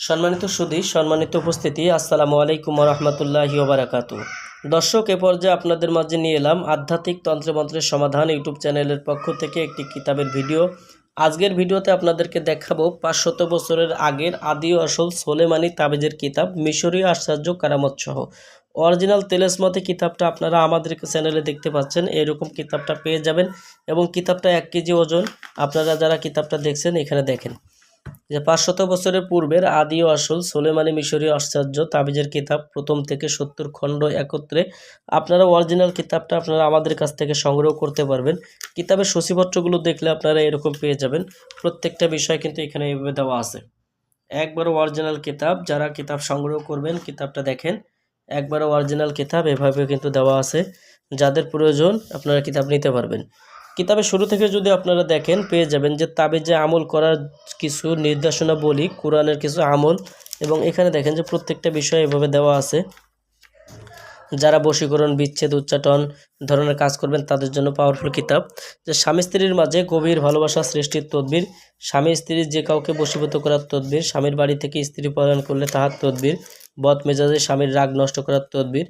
সম্মানিত সুদী সম্মানিত উপস্থিতি, আসসালামু আলাইকুম রহমতুল্লাহি ওবরাকাতু দর্শক, এ পর্যায়ে আপনাদের মাঝে নিয়ে এলাম আধ্যাত্মিক তন্ত্রমন্ত্রের সমাধান ইউটিউব চ্যানেলের পক্ষ থেকে একটি কিতাবের ভিডিও। আজকের ভিডিওতে আপনাদেরকে দেখাবো পাঁচশত বছরের আগের আদি আসল সোলেমানি তাবিজের কিতাব মিশরীয় আশ্চর্য কারামত সহ অরিজিনাল তেলেসমতে কিতাবটা আপনারা আমাদের চ্যানেলে দেখতে পাচ্ছেন, এরকম কিতাবটা পেয়ে যাবেন এবং কিতাবটা এক কেজি ওজন। আপনারা যারা কিতাবটা দেখছেন, এখানে দেখেন। যে পাঁচশত বছরের পূর্বের আদি ও আসল সোলেমানি মিশরীয় আশ্চর্য তাবিজের কিতাব প্রথম থেকে সত্তর খণ্ড একত্রে আপনারা অরিজিনাল কিতাবটা আপনারা আমাদের কাছ থেকে সংগ্রহ করতে পারবেন। কিতাবের সূচিপত্রগুলো দেখলে আপনারা এরকম পেয়ে যাবেন। প্রত্যেকটা বিষয় কিন্তু এখানে এভাবে দেওয়া আছে। একবার অরিজিনাল কিতাব, যারা কিতাব সংগ্রহ করবেন, কিতাবটা দেখেন, একবার অরিজিনাল কিতাব এভাবে কিন্তু দেওয়া আছে। যাদের প্রয়োজন, আপনারা কিতাব নিতে পারবেন। কিতাবের শুরু থেকে যদি আপনারা দেখেন, পেয়ে যাবেন যে তাবিজে আমল করার কিছু নির্দেশনা বলি, কোরআনের কিছু আমল, এবং এখানে দেখেন যে প্রত্যেকটা বিষয় এভাবে দেওয়া আছে। যারা বশীকরণ, বিচ্ছেদ, উচ্চাটন ধরনের কাজ করবেন, তাদের জন্য পাওয়ারফুল কিতাব। যে স্বামী স্ত্রীর মাঝে গভীর ভালোবাসা সৃষ্টির তদবির, স্বামী স্ত্রীর যে কাউকে বশীভূত করার তদবির, স্বামীর বাড়ি থেকে স্ত্রী পলায়ন করলে তাহার তদবির বদ মেজাজে স্বামীর রাগ নষ্ট করার তদবির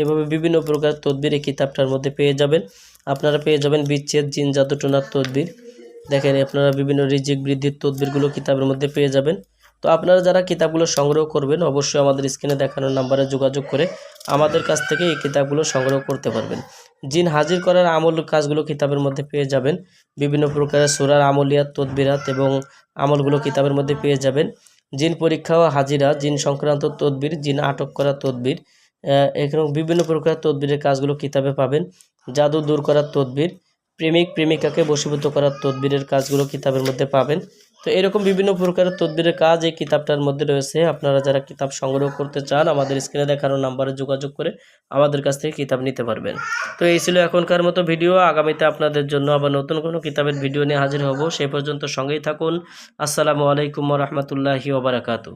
এভাবে বিভিন্ন প্রকার তদবির এই কিতাবটার মধ্যে পেয়ে যাবেন। আপনারা পেয়ে যাবেন বিচ্ছেদ, জিন জাদুটোনার তদবির। দেখেন, আপনারা বিভিন্ন রিজিক বৃদ্ধির তদবিরগুলো কিতাবের মধ্যে পেয়ে যাবেন। তো আপনারা যারা কিতাবগুলো সংগ্রহ করবেন, অবশ্যই আমাদের স্ক্রিনে দেখানোর নাম্বারে যোগাযোগ করে আমাদের কাছ থেকে এই কিতাবগুলো সংগ্রহ করতে পারবেন। জিন হাজির করার আমল কাজগুলো কিতাবের মধ্যে পেয়ে যাবেন। বিভিন্ন প্রকারের সুরার আমলিয়াত, তদবিরাত এবং আমলগুলো কিতাবের মধ্যে পেয়ে যাবেন। জিন পরীক্ষা ও হাজিরা, জিন সংক্রান্ত তদবির, জিন আটক করা তদবির এখানে বিভিন্ন প্রকার তদবিরের কাজগুলো কিতাবে পাবেন। জাদু দূর করার তদবির, প্রেমিক, প্রেমিকাকে বশীভূত করার তদবিরের কাজগুলো কিতাবের মধ্যে পাবেন। তো এরকম বিভিন্ন প্রকারের তদবিরের কাজ এই কিতাবটার মধ্যে রয়েছে। আপনারা যারা কিতাব সংগ্রহ করতে চান, আমাদের স্ক্রিনে দেখানো নাম্বারে যোগাযোগ করে আমাদের কাছ থেকে কিতাব নিতে পারবেন। তো এই ছিল এখনকার মতো ভিডিও। আগামীতে আপনাদের জন্য আবার নতুন কোনো কিতাবের ভিডিও নিয়ে হাজির হব। সেই পর্যন্ত সঙ্গেই থাকুন। আসসালামু আলাইকুম রহমতুল্লাহি ওবরাকাতু